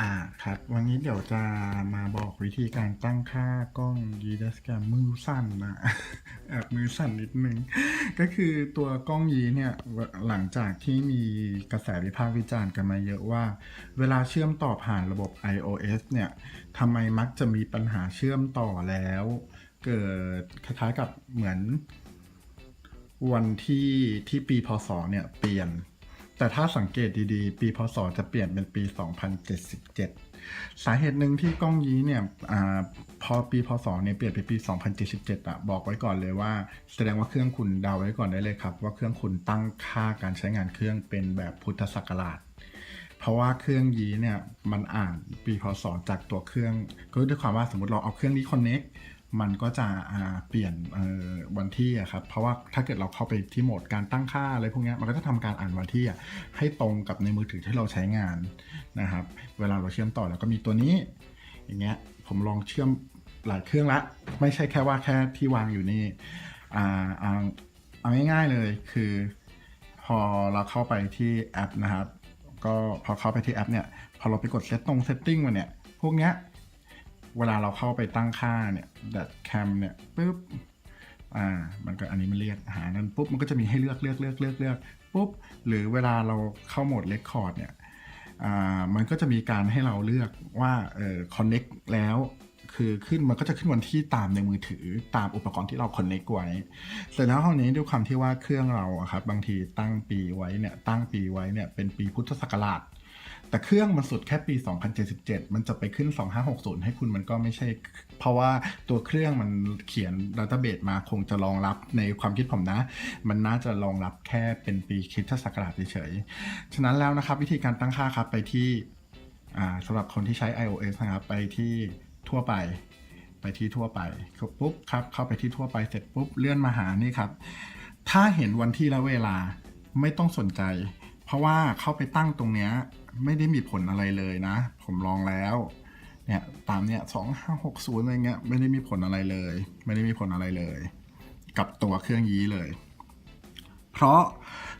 อ่าครับ วันนี้เดี๋ยวจะมาบอกวิธีการตั้งค่ากล้องยีดัสแกมมือสั่นนะแอบมือสั่นนิดนึง ก็คือตัวกล้องยีเนี่ยหลังจากที่มีกระแสวิพากษ์วิจารณ์กันมาเยอะว่า เวลาเชื่อมต่อผ่านระบบ iOS เนี่ยทำไมมักจะมีปัญหาเชื่อมต่อแล้ว เกิดคล้ายๆกับเหมือนวันที่ที่ปีพศเนี่ยเปลี่ยน แต่ถ้าสังเกตดีๆ ปีพศจะเปลี่ยนเป็นปี 2077 สาเหตุหนึ่งที่กล้องยี้เนี่ยอพอปีพศเนี่ยเปลี่ยนเป็นปี 2077อะบอกไว้ก่อนเลยว่า แสดงว่าเครื่องคุณเดาไว้ก่อนได้เลยครับ ว่าเครื่องคุณตั้งค่าการใช้งานเครื่องเป็นแบบพุทธศักราชเพราะว่าเครื่องยี้เนี่ยมันอ่านปีพศจากตัวเครื่อง ก็ด้วยความว่าสมมติเราเอาเครื่องนี้คอนเน็ก มันก็จะเปลี่ยนวันที่ครับเพราะว่าถ้าเกิดเราเข้าไปที่โหมดการตั้งค่าอะไรพวกนี้มันก็จะทำการอ่านวันที่ให้ตรงกับในมือถือที่เราใช้งานนะครับเวลาเราเชื่อมต่อแล้วก็มีตัวนี้อย่างเงี้ยผมลองเชื่อมหลายเครื่องละ ไม่ใช่แค่ว่าแค่ที่วางอยู่นี่อ่าเอาง่ายๆเลยคือ พอเราเข้าไปที่แอปนะครับ ก็พอเข้าไปที่แอปเนี่ย พอเราไปกดเซตตรงเซตติ้งมาเนี่ย พวกเนี้ย เวลาเราเข้าไปตั้งค่าเนี่ยดัดแคมเนี่ยปุ๊บอ่ามันก็อันนี้มันเรียกหานั้นปุ๊บมันก็จะมีให้เลือกเลือกเลือกเลือกเลือกปุ๊บหรือเวลาเราเข้าโหมดเรคคอร์ดเนี่ยอ่ามันก็จะมีการให้เราเลือกว่าเอ่อคอนเน็กแล้วคือขึ้นมันก็จะขึ้นวันที่ตามในมือถือตามอุปกรณ์ที่เราคอนเน็กไว้เสร็จแล้วคราวนี้ด้วยความที่ว่าเครื่องเราครับบางทีตั้งปีไว้เนี่ยตั้งปีไว้เนี่ยเป็นปีพุทธศักราช แต่เครื่องมันสุดแค่ปี 2077 มันจะไปขึ้น 2560 ให้คุณมันก็ไม่ใช่ เพราะว่าตัวเครื่องมันเขียนดัตเตอร์เบสมาคงจะรองรับในความคิดผมนะ มันน่าจะรองรับแค่เป็นปีคริสตศักราชเฉยๆ ฉะนั้นแล้วนะครับวิธีการตั้งค่าครับไปที่สำหรับคนที่ใช้ iOS นะครับไปที่ทั่วไปไปที่ทั่วไปปุ๊บครับเข้าไปที่ทั่วไปเสร็จปุ๊บเลื่อนมาหานี่ครับ ถ้าเห็นวันที่และเวลาไม่ต้องสนใจ เพราะว่าเข้าไปตั้งตรงเนี้ย ไม่ได้มีผลอะไรเลยนะ ผมลองแล้วเนี่ยตามเนี่ยสองห้าหกศูนย์อะไรเงี้ยไม่ได้มีผลอะไรเลย ไม่ได้มีผลอะไรเลย กับตัวเครื่องยี้เลย เพราะ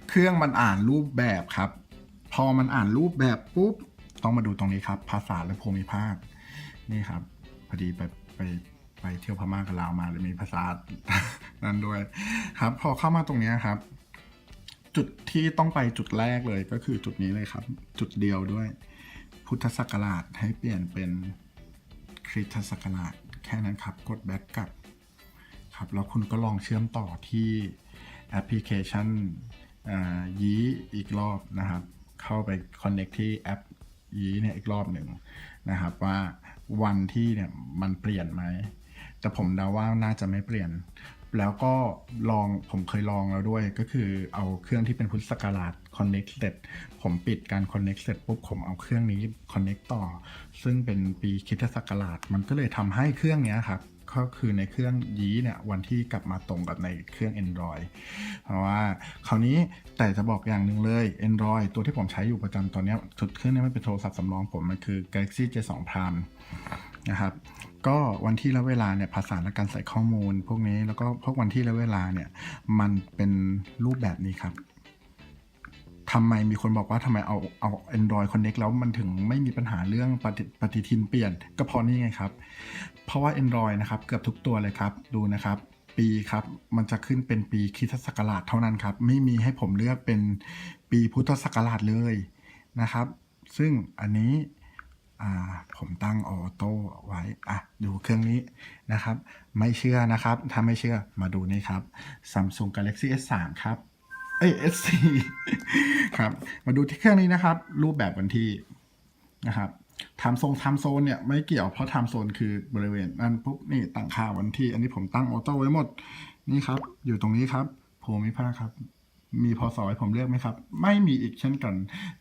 เครื่องมันอ่านรูปแบบครับ พอมันอ่านรูปแบบปุ๊บต้องมาดูตรงนี้ครับ ภาษาและภูมิภาค นี่ครับพอดีไปไปไปเที่ยวพม่ากับลาวมาเลยมีภาษานั้นด้วยครับ พอเข้ามาตรงนี้ครับ จุดที่ต้องไปจุดแรกเลยก็คือจุดนี้เลยครับ จุดเดียวด้วย พุทธศักราชให้เปลี่ยนเป็นคริสตศักราชแค่นั้นครับ กดแบ็กกลับครับ แล้วคุณก็ลองเชื่อมต่อที่แอปพลิเคชันยีอีกรอบนะครับ เข้าไป Connect ที่แอปยีเนี่ยอีกรอบหนึ่งนะครับ ว่าวันที่เนี่ยมันเปลี่ยนไหมแต่ผมเดาว่าน่าจะไม่เปลี่ยน แล้วก็ลองผมเคยลองแล้วด้วย ก็คือเอาเครื่องที่เป็นพุทธศักราช connect เสร็จผมปิดการ connect เสร็จปุ๊บผมเอาเครื่องนี้ connect ต่อ ซึ่งเป็นปีคริสตศักราช มันก็เลยทำให้เครื่องนี้ครับก็คือในเครื่องยี้เนี่ยวันที่กลับมาตรงกับในเครื่อง Android เพราะว่าคราวนี้แต่จะบอกอย่างหนึ่งเลย Android ตัวที่ผมใช้อยู่ประจำตอนนี้ชุดเครื่องนี้ไมันเป็นโทรศัพท์สำรองผมมันคือ Galaxy J2 Prime นะครับ ก็วันที่และเวลาเนี่ยภาษาและการใส่ข้อมูล พวกนี้แล้วก็พวกวันที่และเวลาเนี่ยมันเป็นรูปแบบนี้ครับทำไมมีคนบอกว่าทำไมเอาเอา Android Connect แล้วมันถึงไม่มีปัญหาเรื่องปฏิปฏทินเปลี่ยน ก็เพราะนี่ไงครับ เพราะว่า Android นะครับ เกือบทุกตัวเลยครับ ดูนะครับ ปีครับ มันจะขึ้นเป็นปีคริสตศักราชเท่านั้นครับ ไม่มีให้ผมเลือกเป็นปีพุทธศักราชเลยนะครับ ซึ่งอันนี้ ผมตั้งออโต้ไว้อะดูเครื่องนี้นะครับ ไม่เชื่อนะครับ ถ้าไม่เชื่อมาดูนี่ครับ Samsung Galaxy S3 ครับเอ้ย S4 ครับ มาดูที่เครื่องนี้นะครับ รูปแบบวันที่นะครับไทม์โซนไทม์โซนเนี่ยไม่เกี่ยวเพราะไทม์โซนคือบริเวณนั่นปุ๊บนี่ตั้งค่าวันที่ อันนี้ผมตั้งออโต้ไว้หมด นี่ครับ อยู่ตรงนี้ครับ ภูมิภาคครับ มีพศให้ผมเลือกไหมครับ ไม่มีอีกเช่นกัน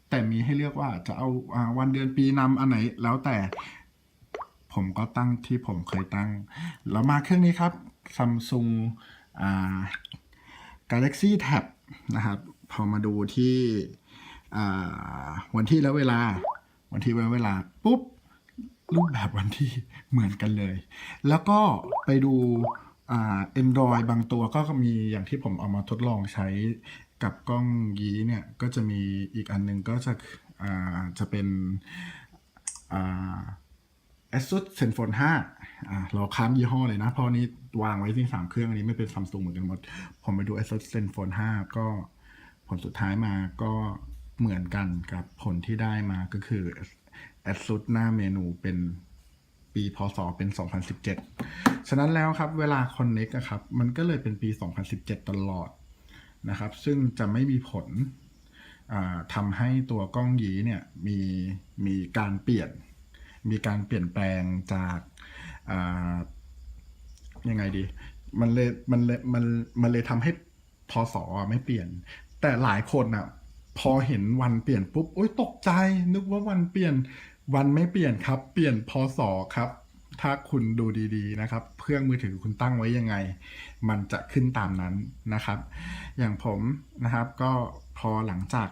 แต่มีให้เลือกว่าจะเอาวันเดือนปีนำอันไหนแล้วแต่ผมก็ตั้งที่ผมเคยตั้ง แล้วมาเครื่องนี้ครับ Samsung อ่า Galaxy Tab นะครับ พอมาดูที่วันที่และเวลา วันที่และเวลา ปุ๊บ รูปแบบวันที่เหมือนกันเลย แล้วก็ไปดู อ่า Android บางตัวก็มีอย่างที่ผมเอามาทดลองใช้กับกล้องยี้เนี่ยก็จะมีอีกอันหนึงก็จะจะเป็นอ่า ASUS ZenFone 5อ่าเราค้ามยี่ห้อเลยนะ เพราะอันนี้วางไว้ที่สามเครื่องอันนี้ไม่เป็นซัมซุงเหมือนกันหมด ผมไปดู ASUS ZenFone 5 ก็ผลสุดท้ายมาก็เหมือนกันกับผลที่ได้มาก็คือ ASUS หน้าเมนูเป็น ปีพศเป็น 2017 ฉะนั้นแล้วครับเวลา Connect อะครับ มันก็เลยเป็นปี 2017 ตลอดนะครับ ซึ่งจะไม่มีผลทำให้ตัวกล้องยีเนี่ยมีมีการเปลี่ยน มีการเปลี่ยนแปลงจากยังไงดี มันเลยมันเลยมันมันเลยทำให้พศไม่เปลี่ยน แต่หลายคนอะพอเห็นวันเปลี่ยนปุ๊บโอ๊ยตกใจนึกว่าวันเปลี่ยน วันไม่เปลี่ยนครับ เปลี่ยนพศครับ ถ้าคุณดูดีๆนะครับ เครื่องมือถือคุณตั้งไว้ยังไง มันจะขึ้นตามนั้นนะครับ อย่างผมนะครับก็พอหลังจาก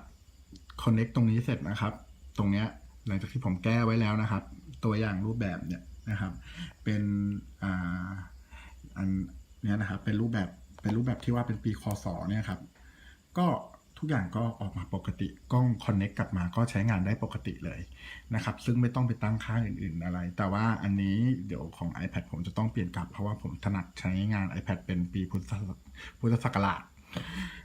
connect ตรงนี้เสร็จนะครับ ตรงเนี้ยหลังจากที่ผมแก้ไว้แล้วนะครับ ตัวอย่างรูปแบบเนี่ยนะครับ เป็นอ่าอันเนี้ยนะครับ เป็นรูปแบบเป็นรูปแบบที่ว่าเป็นปีคศเนี่ยครับ ก็ ทุกอย่างก็ออกมาปกติกล้อง connect กลับมาก็ใช้งานได้ปกติเลยนะครับ ซึ่งไม่ต้องไปตั้งค่าอื่นๆอะไร แต่ว่าอันนี้เดี๋ยวของ iPad ผมจะต้องเปลี่ยนกลับ เพราะว่าผมถนัดใช้งาน iPad เป็นปีพุทธศักพุทธศักราช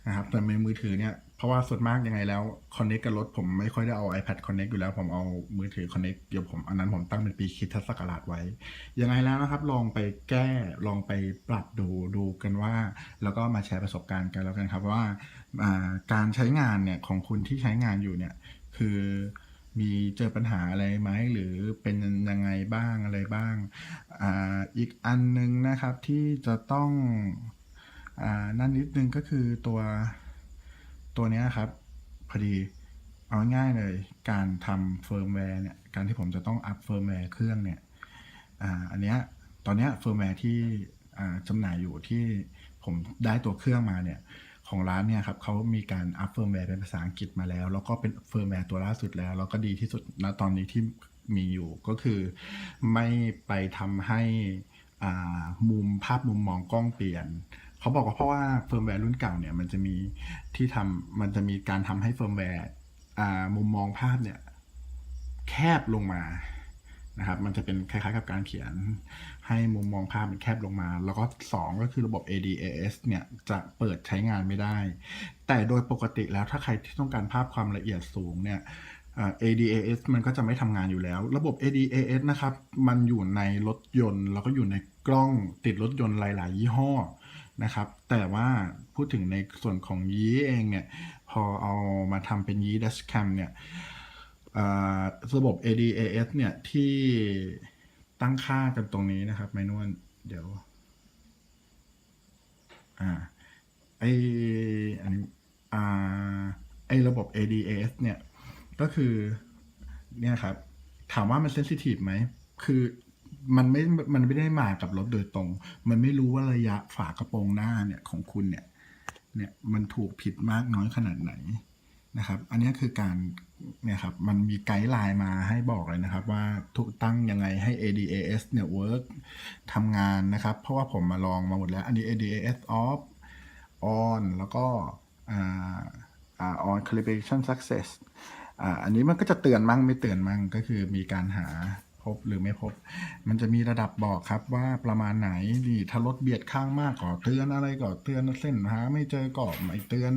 นะครับแต่ในมือถือเนี่ยเพราะว่าส่วนมากยังไงแล้ว Connect กับรถผมไม่ค่อยได้เอา iPad Connect อยู่แล้ว ผมเอามือถือ Connect เดี๋ยวผมอันนั้นผมตั้งเป็นปีคิดทศักราชไว้ ยังไงแล้วนะครับ ลองไปแก้ลองไปปรับดูดูกันว่า แล้วก็มาแชร์ประสบการณ์กันแล้วกันครับว่า การใช้งานเนี่ยของคุณที่ใช้งานอยู่เนี่ยคือมีเจอปัญหาอะไรไหมหรือเป็นยังไงบ้างอะไรบ้างออีกอันหนึงนะครับที่จะต้องอนั่นนิดนึงก็คือตัวตัวนี้ครับพอดีเอาง่ายๆเลยการทำเฟิร์มแวร์เนี่ยการที่ผมจะต้องอัพเฟิร์มแวร์เครื่องเนี่ยออันเนี้ยตอนนี้เฟิร์มแวร์ที่จำหน่ายอยู่ที่ผมได้ตัวเครื่องมาเนี่ย ของร้านเนี่ยครับเขามีการอัพเฟิร์มแวร์เป็นภาษาอังกฤษมาแล้ว แล้วก็เป็นเฟิร์มแวร์ตัวล่าสุดแล้ว แล้วก็ดีที่สุดณตอนนี้ที่มีอยู่ก็คือไม่ไปทำให้อ่ามุมภาพมุมมองกล้องเปลี่ยนเขาบอกว่าเพราะว่าเฟิร์มแวร์รุ่นเก่าเนี่ยมันจะมีที่ทำมันจะมีการทำให้เฟิร์มแวร์อ่ามุมมองภาพเนี่ยแคบลงมานะครับ มันจะเป็นคล้ายๆกับการเขียน ให้มุมมองภาพมันแคบลงมา แล้วก็สองก็คือระบบ ADAS เนี่ยจะเปิดใช้งานไม่ได้ แต่โดยปกติแล้วถ้าใครที่ต้องการภาพความละเอียดสูงเนี่ย ADAS มันก็จะไม่ทำงานอยู่แล้ว ระบบ ADAS นะครับ มันอยู่ในรถยนต์ แล้วก็อยู่ในกล้องติดรถยนต์หลาย ๆ ยี่ห้อนะครับ แต่ว่าพูดถึงในส่วนของยีเองเนี่ย พอเอามาทำเป็นยี dashcam เนี่ยระบบ ADAS เนี่ยที่ ตั้งค่ากันตรงนี้นะครับไมนวลเดี๋ยว อ่าไออันนี้อ่าไอระบบ ADAS เนี่ย ก็คือ เนี่ยครับ ถามว่ามันเซนซิทีฟไหม คือมันไม่ มันไม่ได้มากับรถโดยตรง มันไม่รู้ว่าระยะฝากระโปรงหน้าเนี่ยของคุณเนี่ย เนี่ยมันถูกผิดมากน้อยขนาดไหน นะครับ อันนี้คือการเนี่ยครับมันมีไกด์ไลน์มาให้บอกเลยนะครับ ว่าทุกตั้งยังไงให้ ADAS เนี่ย work ทำงานนะครับ เพราะว่าผมมาลองมาหมดแล้ว อันนี้ ADAS off on แล้วก็อ่าอ่า on calibration success อ,อันนี้มันก็จะเตือนมั่งไม่เตือนมั่งก็คือมีการหา พบหรือไม่พบ มันจะมีระดับบอกครับว่าประมาณไหนนี่ถ้ารถเบียดข้างมากก็เตือนอะไรก็เตือนเส้นหาไม่เจอก็ไม่เตือน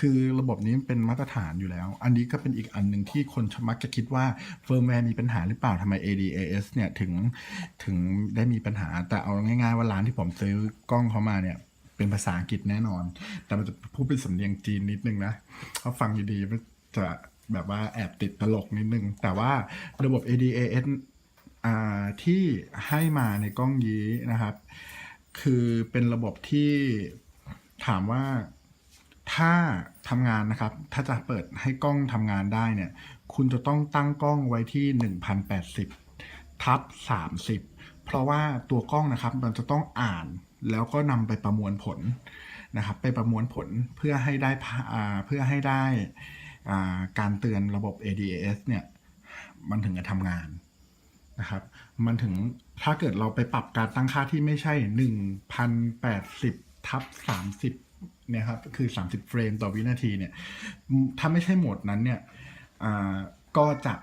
คือระบบนี้เป็นมาตรฐานอยู่แล้ว อันนี้ก็เป็นอีกอันหนึ่งที่คนมักจะคิดว่าเฟิร์มแวร์มีปัญหาหรือเปล่าทำไม ADAS เนี่ยถึงถึงได้มีปัญหาแต่เอาง่ายๆว่าร้านที่ผมซื้อกล้องเขามาเนี่ยเป็นภาษาอังกฤษแน่นอน แต่มันจะพูดเป็นสำเนียงจีนนิดนึงนะเขาฟังดีๆมันจะแบบว่าแอบติดตลกนิดนึง แต่ว่าระบบ ADAS ที่ให้มาในกล้องยี้นะครับ คือเป็นระบบที่ถามว่าถ้าทำงานนะครับ ถ้าจะเปิดให้กล้องทำงานได้เนี่ย คุณจะต้องตั้งกล้องไว้ที่ 1080 ทับ 30 เพราะว่าตัวกล้องนะครับ มันจะต้องอ่านแล้วก็นำไปประมวลผลนะครับ ไปประมวลผลเพื่อให้ได้เพื่อให้ได้การเตือนระบบ ADAS เนี่ย มันถึงจะทำงาน นะครับ มันถึงถ้าเกิดเราไปปรับการตั้งค่าที่ไม่ใช่ 1,080ทับ30เนี่ยครับคือ 30 เฟรมต่อวินาทีเนี่ยถ้าไม่ใช่โหมดนั้นเนี่ยก็จะ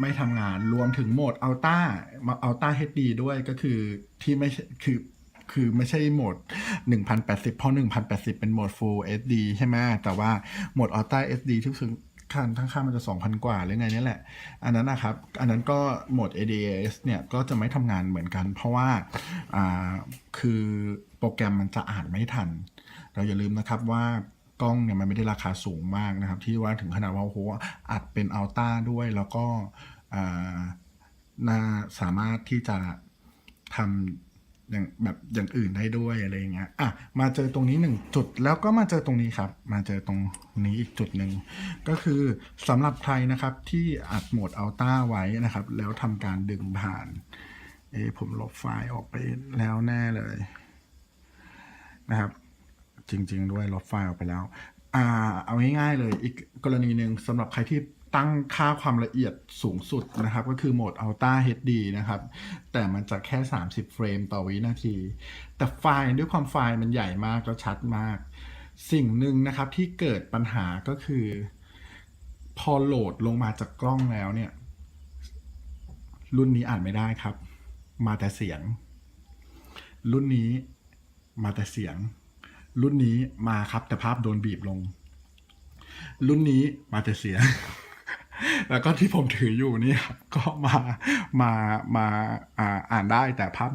ไม่ทำงานรวมถึงโหมด Ultra มา Ultra HD ด้วยก็คือที่ไม่คือคือไม่ใช่โหมด 1080 เพราะ 1080 เป็นโหมด Full HD ใช่ไหมแต่ว่าโหมด Ultra HD ที่ซึ่ง ค่าทั้งค่ามันจะ 2,000 กว่าหรือไงนี่แหละ อันนั้นนะครับ อันนั้นก็โหมด ADAS เนี่ยก็จะไม่ทำงานเหมือนกัน เพราะว่าอ่าคือโปรแกรมมันจะอ่านไม่ทัน เราอย่าลืมนะครับว่ากล้องเนี่ยมันไม่ได้ราคาสูงมากนะครับ ที่ว่าถึงขนาดว่าโอ้โหอัดเป็นอัลต้าด้วยแล้วก็อ่าน่าสามารถที่จะทำ อย่างแบบอย่างอื่นได้ด้วยอะไรอย่างเงี้ยอะมาเจอตรงนี้หนึ่งจุดแล้วก็มาเจอตรงนี้ครับ มาเจอตรงนี้อีกจุดหนึ่งก็คือสำหรับใครนะครับที่อัดโหมดอัลต้าไว้นะครับ แล้วทำการดึงผ่านเอะผมลบไฟล์ออกไปแล้วแน่เลยนะครับ จริง ๆ ด้วยลบไฟล์ออกไปแล้วอ่าเอาง่ายๆเลยอีกกรณีหนึ่งสำหรับใครที่ ตั้งค่าความละเอียดสูงสุดนะครับ ก็คือโหมด Ultra HD นะครับ แต่มันจะแค่ 30 เฟรมต่อวินาที แต่ไฟล์ด้วยความไฟล์มันใหญ่มากแล้วชัดมาก สิ่งหนึ่งนะครับที่เกิดปัญหาก็คือ พอโหลดลงมาจากกล้องแล้วเนี่ย รุ่นนี้อ่านไม่ได้ครับ มาแต่เสียง รุ่นนี้มาแต่เสียง รุ่นนี้มาครับแต่ภาพโดนบีบลง รุ่นนี้มาแต่เสียง แล้วก็ที่ผมถืออยู่เนี่ยก็มามามาอ่าอ่านได้แต่ภาพ